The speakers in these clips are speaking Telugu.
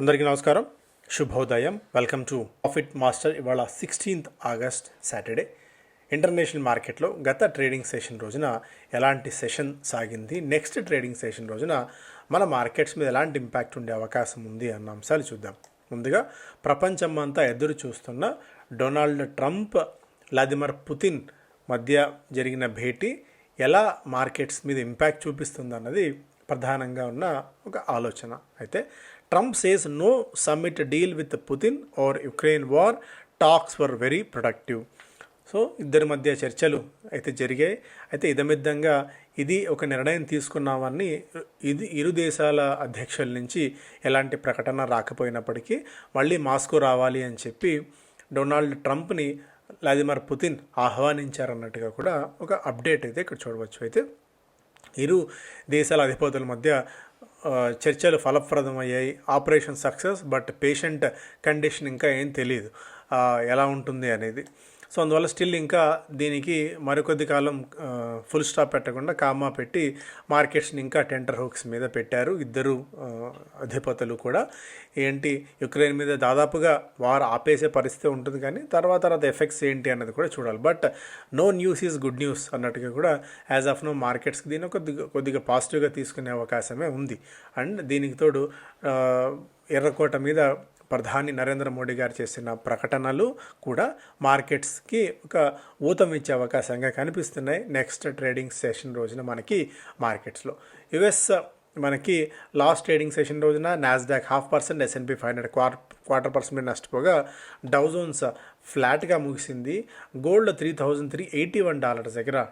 అందరికీ నమస్కారం. శుభోదయం. వెల్కమ్ టు ప్రాఫిట్ మాస్టర్ ఇవాళ సిక్స్టీన్త్ ఆగస్ట్ సాటర్డే ఇంటర్నేషనల్ మార్కెట్లో గత ట్రేడింగ్ సెషన్ రోజున ఎలాంటి సెషన్ సాగింది? నెక్స్ట్ ట్రేడింగ్ సెషన్ రోజున మన మార్కెట్స్ మీద ఎలాంటి ఇంపాక్ట్ ఉండే అవకాశం ఉంది అన్న అంశాలు చూద్దాం. ముందుగా ప్రపంచం అంతా ఎదురు చూస్తున్న డొనాల్డ్ ట్రంప్ వ్లాదిమిర్ పుతిన్ మధ్య జరిగిన భేటీ ఎలా మార్కెట్స్ మీద ఇంపాక్ట్ చూపిస్తుంది అన్నది ప్రధానంగా ఉన్న ఒక ఆలోచన. అయితే Trump says no summit deal with Putin or Ukraine war talks were very productive so ఇద్దరి మధ్య చర్చలు అయితే జరిగాయి. అయితే ఇదమిద్దంగా ఇది ఒక నిర్ణయం తీసుకున్నామని ఇది ఇరు దేశాల అధ్యక్షుల నుంచి ఎలాంటి ప్రకటన రాకపోయినప్పటికీ మళ్ళీ మాస్కో రావాలి అని చెప్పి డొనాల్డ్ ట్రంప్ని వ్లాదిమిర్ పుతిన్ ఆహ్వానించారన్నట్టుగా కూడా ఒక అప్డేట్ అయితే ఇక్కడ చూడవచ్చు. అయితే ఇరు దేశాల అధిపతుల మధ్య చర్చలు ఫలప్రదమయ్యాయి. Operation success but patient condition ఇంకా ఏం తెలియదు ఎలా ఉంటుంది అనేది. సో అందువల్ల స్టిల్ ఇంకా దీనికి మరికొద్ది కాలం ఫుల్ స్టాప్ పెట్టకుండా కామా పెట్టి మార్కెట్స్ని ఇంకా టెంటర్ హుక్స్ మీద పెట్టారు ఇద్దరు అధిపతులు కూడా. ఏంటి యుక్రెయిన్ మీద దాదాపుగా వారు ఆపేసే పరిస్థితి ఉంటుంది కానీ తర్వాత తర్వాత ఎఫెక్ట్స్ ఏంటి అన్నది కూడా చూడాలి. But no news is good news అన్నట్టుగా కూడా యాజ్ ఆఫ్ నో మార్కెట్స్కి దీన్ని కొద్దిగా కొద్దిగా పాజిటివ్గా తీసుకునే అవకాశమే ఉంది. అండ్ దీనికి తోడు ఎర్రకోట మీద ప్రధాని నరేంద్ర మోడీ గారు చేసిన ప్రకటనలు కూడా మార్కెట్స్కి ఒక ఊతం ఇచ్చే అవకాశంగా కనిపిస్తున్నాయి. నెక్స్ట్ ట్రేడింగ్ సెషన్ రోజున మనకి మార్కెట్స్లో. యుఎస్ మనకి లాస్ట్ ట్రేడింగ్ సెషన్ రోజున Nasdaq half percent S and P five hundred quar quarter percent నష్టపోగా Dow Jones ఫ్లాట్గా ముగిసింది. Gold three thousand three eighty one dollars దగ్గర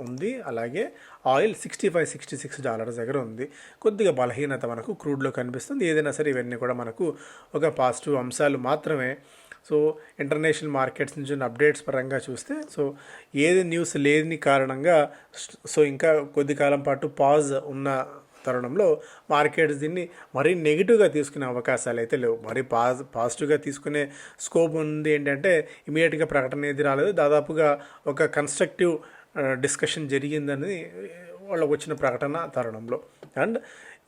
ఉంది. అలాగే oil sixty five sixty six dollars దగ్గర ఉంది. కొద్దిగా బలహీనత మనకు క్రూడ్లో కనిపిస్తుంది. ఏదైనా సరే ఇవన్నీ కూడా మనకు ఒక పాజిటివ్ అంశాలు మాత్రమే. సో ఇంటర్నేషనల్ మార్కెట్స్ నుంచి ఉన్న అప్డేట్స్ పరంగా చూస్తే సో ఏది న్యూస్ లేని కారణంగా సో ఇంకా కొద్ది కాలం పాటు పాజ్ ఉన్న తరుణంలో మార్కెట్స్ దీన్ని మరీ నెగిటివ్గా తీసుకునే అవకాశాలు అయితే లేవు. మరీ పాజ్ పాజిటివ్గా తీసుకునే స్కోప్ ఉంది ఏంటంటే ఇమీడియట్గా ప్రకటన ఏది రాలేదు. దాదాపుగా ఒక కన్స్ట్రక్టివ్ డిస్కషన్ జరిగిందని వాళ్ళకు వచ్చిన ప్రకటన తరుణంలో. అండ్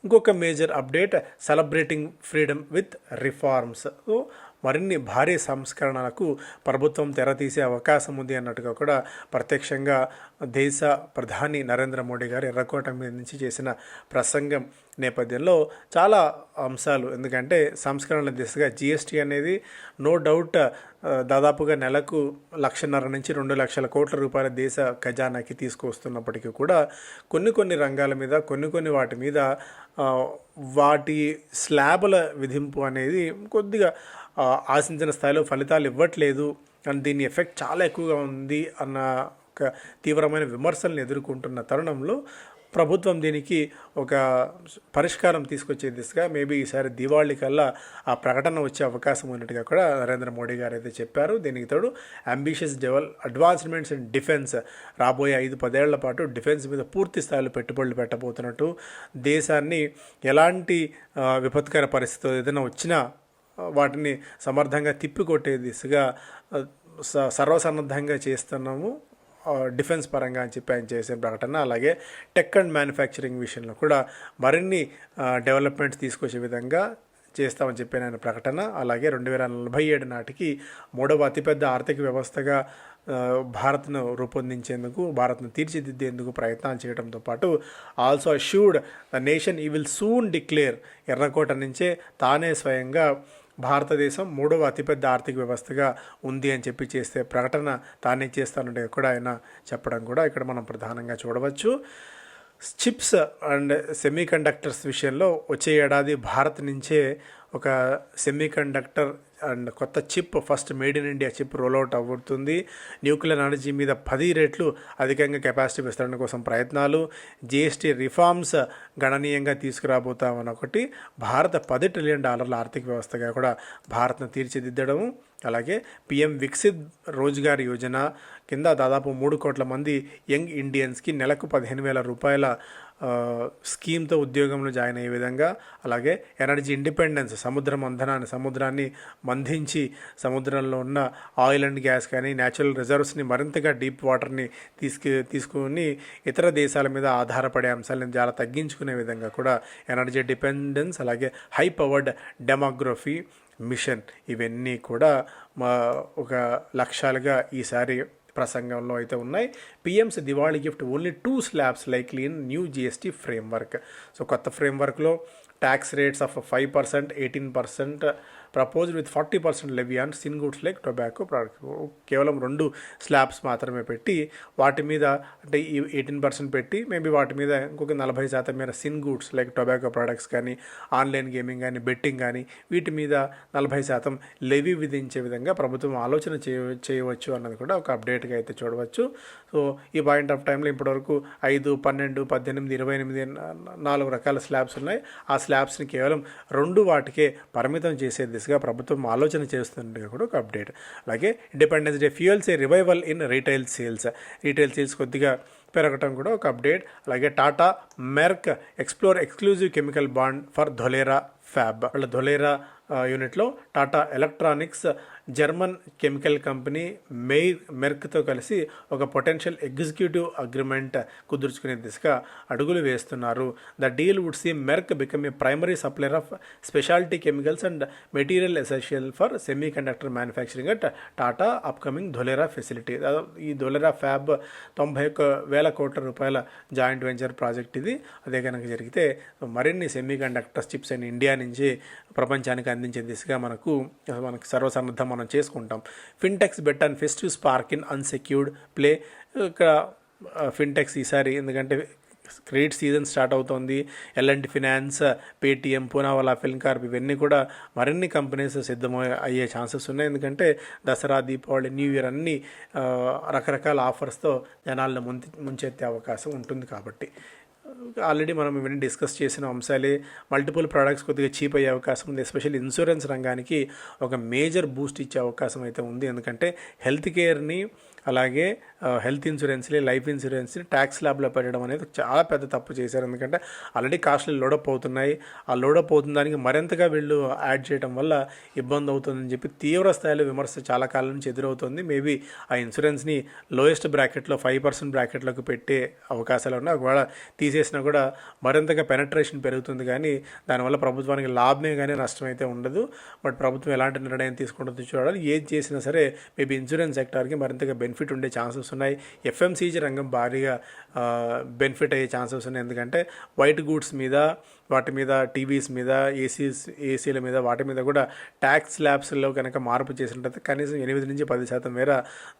ఇంకొక major update celebrating freedom with reforms. So మరిన్ని భారీ సంస్కరణలకు ప్రభుత్వం తెరతీసే అవకాశం ఉంది అన్నట్టుగా కూడా ప్రత్యక్షంగా దేశ ప్రధాని నరేంద్ర మోడీ గారు ఎర్రకోట మీద నుంచి చేసిన ప్రసంగం నేపథ్యంలో చాలా అంశాలు. ఎందుకంటే సంస్కరణల దిశగా జిఎస్టీ అనేది నో డౌట్ దాదాపుగా నెలకు లక్షన్నర నుంచి రెండు లక్షల కోట్ల రూపాయల దేశ ఖజానాకి తీసుకువస్తున్నప్పటికీ కూడా కొన్ని కొన్ని రంగాల మీద కొన్ని కొన్ని వాటి మీద వాటి స్లాబుల విధింపు అనేది కొద్దిగా ఆశించిన స్థాయిలో ఫలితాలు ఇవ్వట్లేదు అండ్ దీని ఎఫెక్ట్ చాలా ఎక్కువగా ఉంది అన్న ఒక తీవ్రమైన విమర్శలను ఎదుర్కొంటున్న తరుణంలో ప్రభుత్వం దీనికి ఒక పరిష్కారం తీసుకొచ్చే దిశగా మేబీ ఈసారి దీవాళి కల్లా ఆ ప్రకటన వచ్చే అవకాశం ఉన్నట్టుగా కూడా నరేంద్ర మోడీ గారు అయితే చెప్పారు. దీనికి తోడు ambitious devel advancements in defence రాబోయే ఐదు పదేళ్ళ పాటు డిఫెన్స్ మీద పూర్తి స్థాయిలో పెట్టుబడులు పెట్టబోతున్నట్టు దేశాన్ని ఎలాంటి విపత్కర పరిస్థితులు ఏదైనా వచ్చినా వాటిని సమర్థంగా తిప్పికొట్టే దిశగా స- సర్వసన్నద్ధంగా చేస్తున్నాము డిఫెన్స్ పరంగా అని చెప్పి ఆయన చేసే ప్రకటన. అలాగే టెక్ అండ్ మ్యానుఫ్యాక్చరింగ్ విషయంలో కూడా మరిన్ని డెవలప్మెంట్స్ తీసుకొచ్చే విధంగా చేస్తామని చెప్పిన ఆయన ప్రకటన. అలాగే రెండు వేల నలభై ఏడు నాటికి మూడవ అతిపెద్ద ఆర్థిక వ్యవస్థగా భారత్ను రూపొందించేందుకు భారత్ను తీర్చిదిద్దేందుకు ప్రయత్నాలు చేయడంతో పాటు also assured the nation he will soon declare ఎర్రకోట నుంచే తానే స్వయంగా భారతదేశం మూడవ అతిపెద్ద ఆర్థిక వ్యవస్థగా ఉంది అని చెప్పి చేస్తే ప్రకటన తానే చేస్తానంటే కూడా ఆయన చెప్పడం కూడా ఇక్కడ మనం ప్రధానంగా చూడవచ్చు. చిప్స్ అండ్ సెమీ కండక్టర్స్ విషయంలో వచ్చే ఏడాది భారత్ నుంచే ఒక సెమీ కండక్టర్ అండ్ కొత్త chip first made in India chip rollout అవుతుంది న్యూక్లియర్ ఎనర్జీ మీద పది రెట్లు అధికంగా కెపాసిటీ విస్తరణ కోసం ప్రయత్నాలు. జిఎస్టీ రిఫార్మ్స్ గణనీయంగా తీసుకురాబోతామని ఒకటి. భారత పది ట్రిలియన్ డాలర్ల ఆర్థిక వ్యవస్థగా కూడా భారత్ను తీర్చిదిద్దడం అలాగే పిఎం వికసిత్ రోజ్గార్ యోజన కింద దాదాపు మూడు కోట్ల మంది యంగ్ ఇండియన్స్కి నెలకు పదిహేను వేల రూపాయల స్కీమ్తో ఉద్యోగంలో జాయిన్ అయ్యే విధంగా అలాగే ఎనర్జీ ఇండిపెండెన్స్ సముద్ర మంథనాన్ని సముద్రాన్ని మంధించి సముద్రంలో ఉన్న ఆయిల్ అండ్ గ్యాస్ కానీ న్యాచురల్ రిజర్వ్స్ని మరింతగా డీప్ వాటర్ని తీసుకు తీసుకుని ఇతర దేశాల మీద ఆధారపడే అంశాలను చాలా తగ్గించుకునే విధంగా కూడా ఎనర్జీ డిపెండెన్స్ అలాగే హై పవర్డ్ డెమోగ్రఫీ మిషన్ ఇవన్నీ కూడా మా ఒక లక్ష్యాలుగా ఈసారి ప్రసంగంలో అయితే ఉన్నాయి. PM's Diwali gift only two slabs likely in new GST framework. So కొత్త ఫ్రేమ్వర్క్లో tax rates of five percent eighteen percent proposed with forty percent levy on sin goods like tobacco product. కేవలం రెండు స్లాబ్స్ మాత్రమే పెట్టి వాటి మీద అంటే ఈ ఎయిటీన్ పర్సెంట్ పెట్టి మేబీ వాటి మీద ఇంకొక నలభై శాతం మేర sin goods like tobacco products కానీ ఆన్లైన్ గేమింగ్ కానీ బెట్టింగ్ కానీ వీటి మీద నలభై శాతం లెవీ విధించే విధంగా ప్రభుత్వం ఆలోచన చేయ చేయవచ్చు అన్నది కూడా ఒక అప్డేట్గా అయితే చూడవచ్చు. సో ఈ పాయింట్ ఆఫ్ టైంలో ఇప్పటివరకు ఐదు పన్నెండు పద్దెనిమిది ఇరవై ఎనిమిది నాలుగు రకాల స్లాబ్స్ ఉన్నాయి. ఆ స్లాబ్స్ని కేవలం రెండు వాటికే పరిమితం చేసేది దిశగా ప్రభుత్వం ఆలోచన చేస్తున్నట్టుగా కూడా ఒక అప్డేట్. అలాగే Independence Day fuels a revival in retail sales retail sales కొద్దిగా పెరగటం కూడా ఒక అప్డేట్. అలాగే Tata Merck explore exclusive chemical bond for Dholera fab వాళ్ళ ధొలేరా యూనిట్లో Tata electronics German chemical company major మెర్క్తో కలిసి ఒక పొటెన్షియల్ ఎగ్జిక్యూటివ్ అగ్రిమెంట్ కుదుర్చుకునే దిశగా అడుగులు వేస్తున్నారు. The deal would see Merck become a primary supplier of speciality chemicals and material essential for semiconductor manufacturing at Tata upcoming Dholera facility ఈ ధొలేరా ఫ్యాబ్ తొంభై ఒక్క వేల కోట్ల రూపాయల జాయింట్ వెంచర్ ప్రాజెక్ట్ ఇది. అదే కనుక జరిగితే మరిన్ని semiconductors chips and India నుంచి ప్రపంచానికి అందించే దిశగా మనకు మనకు సర్వసన్నద్ధం మనం చేసుకుంటాం. Fintechs bet and festive spark in unsecured play. ఇక్కడ ఫిన్టెక్స్ ఈసారి ఎందుకంటే క్రెడిట్ సీజన్ స్టార్ట్ అవుతోంది. L and T finance Paytm Poonawalla Fincorp ఇవన్నీ కూడా మరిన్ని కంపెనీస్ సిద్ధం అయ్యే ఛాన్సెస్ ఉన్నాయి. ఎందుకంటే దసరా దీపావళి న్యూ ఇయర్ అన్ని రకరకాల ఆఫర్స్తో జనాలను ముంచెత్తే అవకాశం ఉంటుంది కాబట్టి. ఆల్రెడీ మనం ఇవన్నీ డిస్కస్ చేసిన అంశాలే మల్టిపుల్ ప్రోడక్ట్స్ కొద్దిగా చీప్ అయ్యే అవకాశం ఉంది ఎస్పెషల్లీ ఇన్సూరెన్స్ రంగానికి ఒక మేజర్ బూస్ట్ ఇచ్చే అవకాశం అయితే ఉంది. ఎందుకంటే హెల్త్ కేర్ని అలాగే హెల్త్ ఇన్సూరెన్స్ని లైఫ్ ఇన్సూరెన్స్ని ట్యాక్స్ ల్యాబ్లో పెట్టడం అనేది చాలా పెద్ద తప్పు చేశారు. ఎందుకంటే ఆల్రెడీ కాస్ట్లు లోడప్ అవుతున్నాయి. ఆ లోడప్ అవుతున్న దానికి మరింతగా వీళ్ళు యాడ్ చేయడం వల్ల ఇబ్బంది అవుతుందని చెప్పి తీవ్ర స్థాయిలో విమర్శ చాలా కాలం నుంచి ఎదురవుతుంది. మేబీ ఆ ఇన్సూరెన్స్ని లోయెస్ట్ బ్రాకెట్లో ఫైవ్ పర్సెంట్ బ్రాకెట్లోకి పెట్టే అవకాశాలు ఉన్నాయి. ఒకవేళ తీసేసినా కూడా మరింతగా పెనట్రేషన్ పెరుగుతుంది కానీ దానివల్ల ప్రభుత్వానికి లాభమే కానీ నష్టం అయితే ఉండదు. బట్ ప్రభుత్వం ఎలాంటి నిర్ణయం తీసుకుంటుందో చూడాలి. ఏది చేసినా సరే మేబీ ఇన్సూరెన్స్ సెక్టార్కి మరింతగా బెనిఫిట్ ఉండే ఛాన్సెస్ ఉన్నాయి. ఎఫ్ఎంసీజీ రంగం భారీగా బెనిఫిట్ అయ్యే ఛాన్సెస్ ఉన్నాయి. ఎందుకంటే వైట్ గూడ్స్ మీద వాటి మీద టీవీస్ మీద ఏసీస్ ఏసీల మీద వాటి మీద కూడా ట్యాక్స్ స్లాబ్స్లో కనుక మార్పు చేసినట్లయితే కనీసం ఎనిమిది నుంచి పది శాతం మేర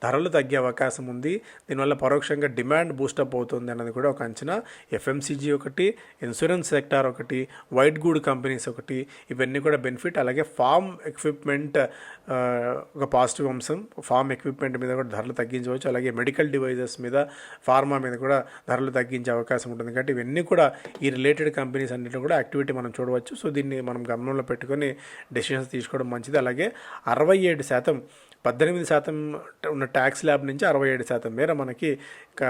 ధరలు తగ్గే అవకాశం ఉంది. దీనివల్ల పరోక్షంగా డిమాండ్ బూస్టప్ అవుతుంది అన్నది కూడా ఒక అంచనా. ఎఫ్ఎంసీజీ ఒకటి ఇన్సూరెన్స్ సెక్టార్ ఒకటి వైట్ గూడ్ కంపెనీస్ ఒకటి ఇవన్నీ కూడా బెనిఫిట్ అలాగే ఫార్మ్ ఎక్విప్మెంట్ ఒక పాజిటివ్ అంశం. ఫార్మ్ ఎక్విప్మెంట్ మీద కూడా ధరలు తగ్గించవచ్చు. అలాగే మెడికల్ డివైజెస్ మీద ఫార్మా మీద కూడా ధరలు తగ్గించే అవకాశం ఉంటుంది. కాబట్టి ఇవన్నీ కూడా ఈ రిలేటెడ్ కంపెనీస్ అన్నింటిలో కూడా యాక్టివిటీ మనం చూడవచ్చు. సో దీన్ని మనం గమనంలో పెట్టుకొని డెసిషన్స్ తీసుకోవడం మంచిది. అలాగే అరవై ఏడు శాతం పద్దెనిమిది శాతం ఉన్న ట్యాక్స్ ల్యాబ్ నుంచి అరవై ఏడు శాతం మేర మనకి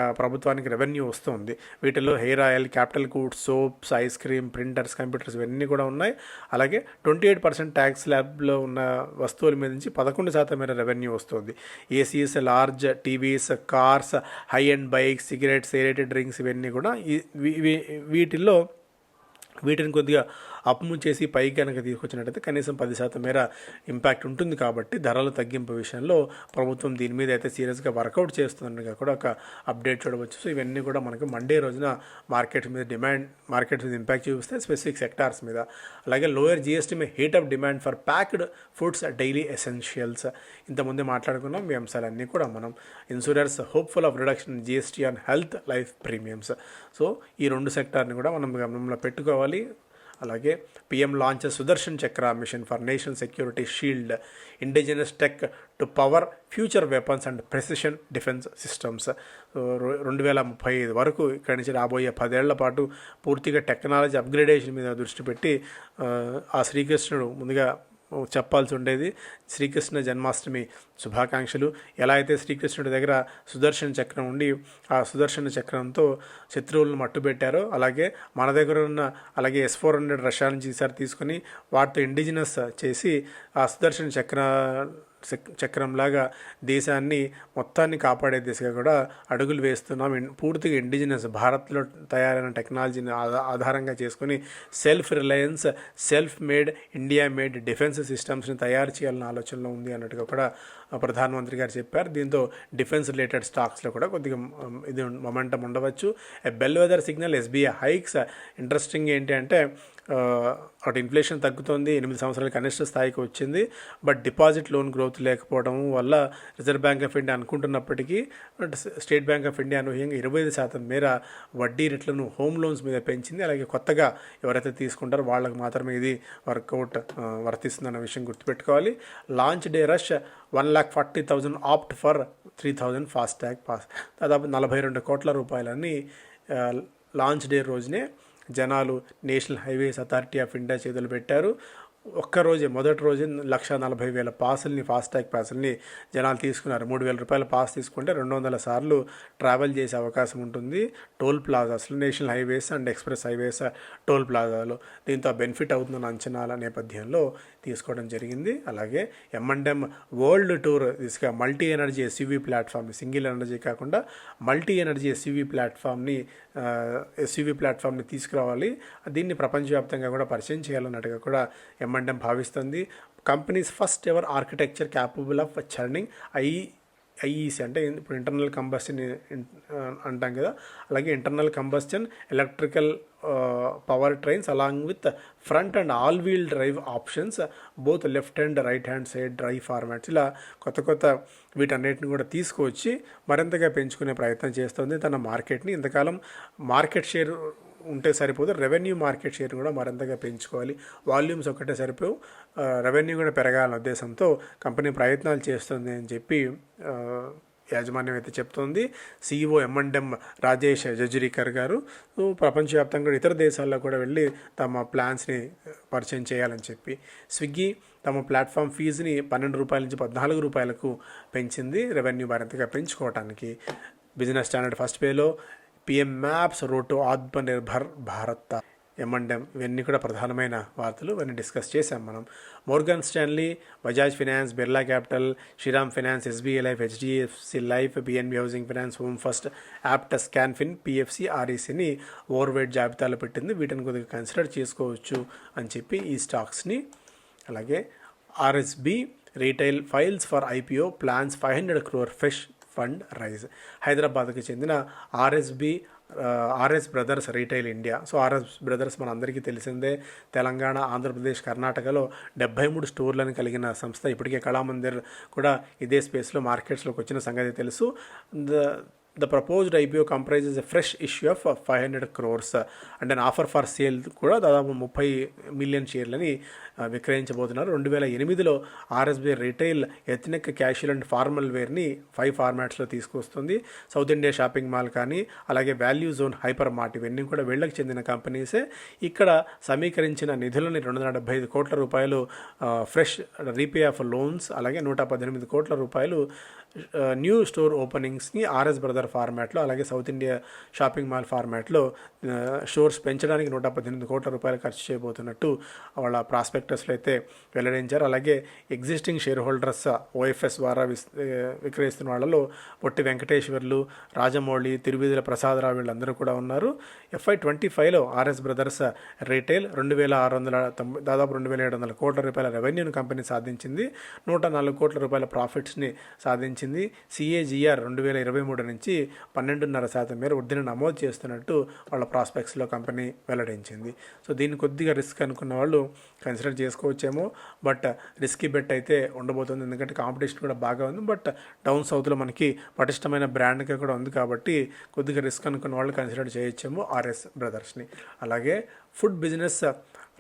ప్రభుత్వానికి రెవెన్యూ వస్తుంది. వీటిలో hair oil capital goods soaps ice cream printers computers ఇవన్నీ కూడా ఉన్నాయి. అలాగే ట్వంటీ ఎయిట్ పర్సెంట్ ట్యాక్స్ ల్యాబ్లో ఉన్న వస్తువుల మీద నుంచి పదకొండు శాతం మేర రెవెన్యూ వస్తుంది. ACs large TVs cars high and bikes cigarettes aerated drinks ఇవన్నీ కూడా ఈ- వీటిల్లో వీటిని కొద్దిగా అప్ము చేసి పైకి కనుక తీసుకొచ్చినట్టయితే కనీసం పది శాతం మేర ఇంపాక్ట్ ఉంటుంది కాబట్టి ధరల తగ్గింపు విషయంలో ప్రభుత్వం దీని మీద అయితే సీరియస్గా వర్కౌట్ చేస్తుందని కూడా ఒక అప్డేట్ చూడవచ్చు. సో ఇవన్నీ కూడా మనకు మండే రోజున మార్కెట్ మీద డిమాండ్ మార్కెట్ మీద ఇంపాక్ట్ చూపిస్తే స్పెసిఫిక్ సెక్టార్స్ మీద. అలాగే లోయర్ జిఎస్టీ మీద heat up demand for packed foods daily essentials. ఇంతకుముందే మాట్లాడుకున్నాం. ఈ అంశాలన్నీ కూడా మనం insurance hopeful of reduction GST and health life premiums. So ఈ రెండు సెక్టార్ని కూడా మనం గమనంలో పెట్టుకోవాలి. అలాగే PM launch Sudarshan Chakra mission for national security shield indigenous tech to power future weapons and precision defence systems రెండు వేల ముప్పై ఐదు వరకు ఇక్కడి నుంచి రాబోయే పదేళ్ళ పాటు పూర్తిగా టెక్నాలజీ అప్గ్రేడేషన్ మీద దృష్టి పెట్టి ఆ శ్రీకృష్ణుడు ముందుగా చెప్పాల్సి ఉండేది. శ్రీకృష్ణ జన్మాష్టమి శుభాకాంక్షలు. ఎలా అయితే శ్రీకృష్ణుడి దగ్గర సుదర్శన చక్రం ఉండి ఆ సుదర్శన చక్రంతో శత్రువులను మట్టుబెట్టారో అలాగే మన దగ్గర ఉన్న అలాగే ఎస్ ఫోర్ హండ్రెడ్ రష్యా నుంచి ఈసారి తీసుకొని వాటితో ఇండిజినస్ చేసి ఆ సుదర్శన చక్ర చక్రంలాగా దేశాన్ని మొత్తాన్ని కాపాడే దిశగా కూడా అడుగులు వేస్తున్నాం. పూర్తిగా ఇండిజినస్ భారత్లో తయారైన టెక్నాలజీని ఆధారంగా చేసుకొని self reliance self made India made defence సిస్టమ్స్ని తయారు చేయాలన్న ఆలోచనలో ఉంది అన్నట్టుగా కూడా ప్రధానమంత్రి గారు చెప్పారు. దీంతో డిఫెన్స్ రిలేటెడ్ స్టాక్స్లో కూడా కొద్దిగా ఇది మొమెంటం ఉండవచ్చు. Bellwether signal SBI hikes interesting ఏంటి అంటే అటు ఇన్ఫ్లేషన్ తగ్గుతోంది ఎనిమిది సంవత్సరాల కనిష్ట స్థాయికి వచ్చింది. బట్ డిపాజిట్ లోన్ గ్రోత్ లేకపోవడం వల్ల రిజర్వ్ బ్యాంక్ ఆఫ్ ఇండియా అనుకుంటున్నప్పటికీ స్టేట్ బ్యాంక్ ఆఫ్ ఇండియా అనూహ్యంగా ఇరవై ఐదు శాతం మేర వడ్డీ రేట్లను హోమ్ లోన్స్ మీద పెంచింది. అలాగే కొత్తగా ఎవరైతే తీసుకుంటారో వాళ్ళకి మాత్రమే ఇది వర్కౌట్ వర్తిస్తుందన్న విషయం గుర్తుపెట్టుకోవాలి. Launch day rush one lakh forty thousand opt for three thousand fast tag pass దాదాపు నలభై రెండు కోట్ల రూపాయలని లాంచ్ డే రోజునే జనాలు National Highways Authority of India చేతులు పెట్టారు. ఒక్కరోజే మొదటి రోజే లక్ష నలభై వేల పాసుల్ని ఫాస్టాగ్ పాసుల్ని జనాలు తీసుకున్నారు. మూడు వేల రూపాయల పాస్ తీసుకుంటే రెండు వందల సార్లు ట్రావెల్ చేసే అవకాశం ఉంటుంది. Toll ప్లాజాస్లో national highways and express highways toll ప్లాజాలో దీంతో బెనిఫిట్ అవుతుందన్న అంచనాల నేపథ్యంలో తీసుకోవడం జరిగింది. అలాగే M and M world tour దిశగా multi energy SUV platform single energy కాకుండా మల్టీ ఎనర్జీ ఎస్యూవీ ప్లాట్ఫామ్ని ఎస్యూవీ ప్లాట్ఫామ్ని తీసుకురావాలి. దీన్ని ప్రపంచవ్యాప్తంగా కూడా పరిచయం చేయాలన్నట్టుగా కూడా ఎంఎండ్ఎం భావిస్తుంది. Companies first ever architecture capable of churning I IEC అంటే ఇప్పుడు ఇంటర్నల్ కంబస్షన్ అంటాం కదా. అలాగే internal combustion electrical power trains along with front and all wheel drive options both left and right hand side drive formats. ఇలా కొత్త కొత్త వీటన్నిటిని కూడా తీసుకువచ్చి మరింతగా పెంచుకునే ప్రయత్నం చేస్తుంది తన మార్కెట్ని. ఇంతకాలం మార్కెట్ షేర్ ఉంటే సరిపోదు. రెవెన్యూ మార్కెట్ షేర్ కూడా మరింతగా పెంచుకోవాలి. వాల్యూమ్స్ ఒక్కటే సరిపోవు. రెవెన్యూ కూడా పెరగాలనే ఉద్దేశంతో కంపెనీ ప్రయత్నాలు చేస్తుంది అని చెప్పి యాజమాన్యం అయితే చెప్తోంది. సీఈఓ ఎంఎండ్ఎం రాజేష్ జజురీకర్ గారు. ప్రపంచవ్యాప్తంగా ఇతర దేశాల్లో కూడా వెళ్ళి తమ ప్లాన్స్ని పరిచయం చేయాలని చెప్పి. స్విగ్గీ తమ ప్లాట్ఫామ్ ఫీజుని పన్నెండు రూపాయల నుంచి పద్నాలుగు రూపాయలకు పెంచింది. రెవెన్యూ మరింతగా పెంచుకోవటానికి. బిజినెస్ స్టాండర్డ్ ఫస్ట్ పేలో PM maps road to Atma Nirbhar Bharat ఎంఎండ్ఎం ఇవన్నీ కూడా ప్రధానమైన వార్తలు. ఇవన్నీ డిస్కస్ చేశాం మనం. Morgan Stanley Bajaj finance Birla capital Shriram finance SBI life HDFC life PNB housing finance home first Aptus స్కాన్ఫిన్ PFC ఆర్ఈసిని ఓవర్ వెయిట్ జాబితాలో పెట్టింది. వీటిని కొద్దిగా కన్సిడర్ చేసుకోవచ్చు అని చెప్పి ఈ స్టాక్స్ని. అలాగే RSB retail files for IPO plans five hundred crore fresh fund raise. హైదరాబాద్కి చెందిన RSB RS brothers retail India. So RS brothers మన అందరికీ తెలిసిందే తెలంగాణ ఆంధ్రప్రదేశ్ కర్ణాటకలో డెబ్బై మూడు స్టోర్లను కలిగిన సంస్థ. ఇప్పటికే కళామందిర్ కూడా ఇదే స్పేస్లో మార్కెట్స్లోకి వచ్చిన సంగతి తెలుసు. The proposed IPO comprises a fresh issue of five hundred crores and an offer for sale కూడా దాదాపు ముప్పై మిలియన్ షేర్లని uh, విక్రయించబోతున్నారు. రెండు వేల ఎనిమిదిలో RSB retail ethnic casual and formal వేర్ని five ఫార్మాట్స్లో తీసుకొస్తుంది. సౌత్ ఇండియా షాపింగ్ మాల్ కానీ అలాగే వాల్యూ జోన్ హైపర్ మార్ట్ ఇవన్నీ కూడా వీళ్ళకి చెందిన కంపెనీసే. ఇక్కడ సమీకరించిన నిధులని రెండు వందల డెబ్బై ఐదు కోట్ల రూపాయలు ఫ్రెష్ రీపే ఆఫ్ లోన్స్ అలాగే నూట పద్దెనిమిది కోట్ల రూపాయలు uh, న్యూ స్టోర్ ఓపెనింగ్స్ని ఆర్ఎస్ బ్రదర్ ఫార్మాట్లో అలాగే సౌత్ ఇండియా షాపింగ్ మాల్ ఫార్మాట్లో షోర్స్ స్టోర్స్ పెంచడానికి నూట పద్దెనిమిది కోట్ల రూపాయలు ఖర్చు చేయబోతున్నట్టు వాళ్ళ ప్రాస్పెక్టస్లో అయితే వెల్లడించారు. అలాగే ఎగ్జిస్టింగ్ షేర్ హోల్డర్స్ ఓఎఫ్ఎస్ ద్వారా విస్ విక్రయిస్తున్న వాళ్ళలో పొట్టి వెంకటేశ్వర్లు రాజమౌళి తిరువిధుల ప్రసాదరావు వీళ్ళందరూ కూడా ఉన్నారు. ఎఫ్ఐ ట్వంటీ ఫైవ్లో ఆర్ఎస్ బ్రదర్స్ రీటైల్ రెండు వేల ఆరు వందల తొంభై దాదాపు రెండు వేల ఏడు వందల కోట్ల రూపాయల రెవెన్యూను కంపెనీ సాధించింది. నూట నాలుగు కోట్ల రూపాయల ప్రాఫిట్స్ని సాధించింది. సిఏజిఆర్ రెండు వేల ఇరవై మూడు నుంచి పన్నెండున్నర శాతం మేర వృద్ధిని నమోదు చేస్తున్నట్టు వాళ్ళ ప్రాస్పెక్ట్స్లో కంపెనీ వెల్లడించింది. సో దీన్ని కొద్దిగా రిస్క్ అనుకున్న వాళ్ళు కన్సిడర్ చేసుకోవచ్చేమో. బట్ రిస్కీ బెట్ అయితే ఉండబోతుంది. ఎందుకంటే కాంపిటీషన్ కూడా బాగా ఉంది. బట్ డౌన్ సౌత్లో మనకి పటిష్టమైన బ్రాండ్గా కూడా ఉంది కాబట్టి కొద్దిగా రిస్క్ అనుకున్న వాళ్ళు కన్సిడర్ చేయొచ్చేమో ఆర్ఎస్ బ్రదర్స్ని. అలాగే ఫుడ్ బిజినెస్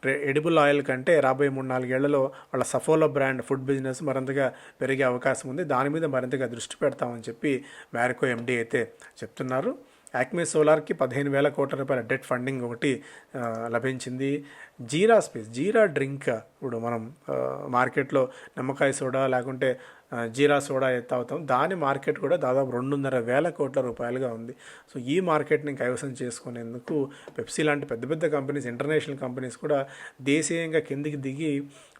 ఎడిబుల్ ఆయిల్ కంటే రాబోయే మూడు నాలుగేళ్ళలో వాళ్ళ సఫోలో బ్రాండ్ ఫుడ్ బిజినెస్ మరింతగా పెరిగే అవకాశం ఉంది. దాని మీద మరింతగా దృష్టి పెడతామని చెప్పి మ్యారికో ఎండి అయితే చెప్తున్నారు. యాక్మే సోలార్కి పదిహేను వేల కోట్ల రూపాయల డెట్ ఫండింగ్ ఒకటి లభించింది. జీరా స్పేస్ జీరా డ్రింక్ ఇప్పుడు మనం మార్కెట్లో నిమ్మకాయ సోడా లేకుంటే జీరా సోడా ఎంత అవుతాం దాని మార్కెట్ కూడా దాదాపు రెండున్నర వేల కోట్ల రూపాయలుగా ఉంది. సో ఈ మార్కెట్ని కైవసం చేసుకునేందుకు పెప్సీ లాంటి పెద్ద పెద్ద కంపెనీస్ ఇంటర్నేషనల్ కంపెనీస్ కూడా దేశీయంగా కిందికి దిగి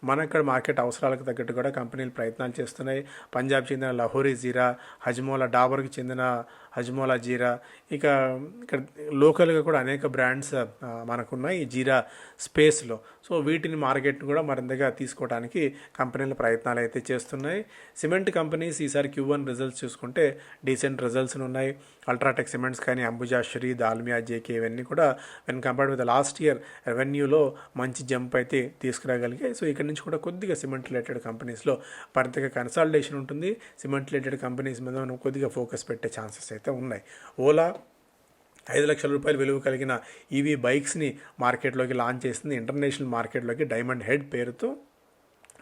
మన ఇక్కడ మార్కెట్ అవసరాలకు తగ్గట్టు కూడా కంపెనీలు ప్రయత్నాలు చేస్తున్నాయి. పంజాబ్ చెందిన లహోరీ జీరా హజ్మోలా డాబర్కి చెందిన హజ్మోలా జీరా ఇక ఇక్కడ లోకల్గా కూడా అనేక బ్రాండ్స్ మనకున్నాయి. ఈ జీరా స్పేస్లో సో వీటిని మార్కెట్ కూడా మరింతగా తీసుకోవడానికి కంపెనీలు ప్రయత్నాలు అయితే చేస్తున్నాయి. సిమెంట్ కంపెనీస్ ఈసారి క్యూ వన్ రిజల్ట్స్ చూసుకుంటే డీసెంట్ రిజల్ట్స్ ఉన్నాయి. అల్ట్రాటెక్ సిమెంట్స్ కానీ అంబుజా శ్రీ దాల్మియా జేకే ఇవన్నీ కూడా when compared with last year రెవెన్యూలో మంచి జంప్ అయితే తీసుకురాగలిగాయి. సో ఇక్కడ నుంచి కూడా కొద్దిగా సిమెంట్ రిలేటెడ్ కంపెనీస్లో మరింతగా కన్సాలిడేషన్ ఉంటుంది. సిమెంట్ రిలేటెడ్ కంపెనీస్ మీద మనం కొద్దిగా ఫోకస్ పెట్టే ఛాన్సెస్ అయితే ఉన్నాయి. ఓలా ఐదు లక్షల రూపాయలు విలువ కలిగిన ఈవీ బైక్స్ని మార్కెట్లోకి లాంచ్ చేసింది ఇంటర్నేషనల్ మార్కెట్లోకి డైమండ్ హెడ్ పేరుతో.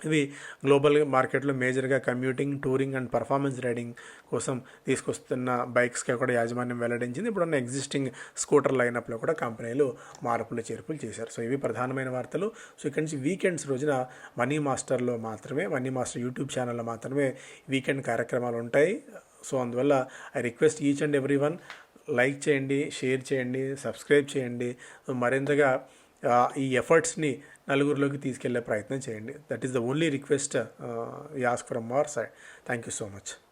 ఇవి గ్లోబల్ మార్కెట్లో మేజర్గా commuting touring and performance riding కోసం తీసుకొస్తున్న బైక్స్కి కూడా యాజమాన్యం వెల్లడించింది. ఇప్పుడున్న ఎగ్జిస్టింగ్ స్కూటర్ లైనప్లో కూడా కంపెనీలు మార్పులు చేర్పులు చేశారు. సో ఇవి ప్రధానమైన వార్తలు. సో ఇక్కడి నుంచి వీకెండ్స్ రోజున మనీ మాస్టర్లో మాత్రమే మనీ మాస్టర్ యూట్యూబ్ ఛానల్లో మాత్రమే వీకెండ్ కార్యక్రమాలు ఉంటాయి. సో అందువల్ల I request each and every one like చేయండి షేర్ చేయండి సబ్స్క్రైబ్ చేయండి మరింతగా ఈ ఎఫర్ట్స్ని నలుగురిలోకి తీసుకెళ్ళే ప్రయత్నం చేయండి. That is the only request ask from our side thank you so much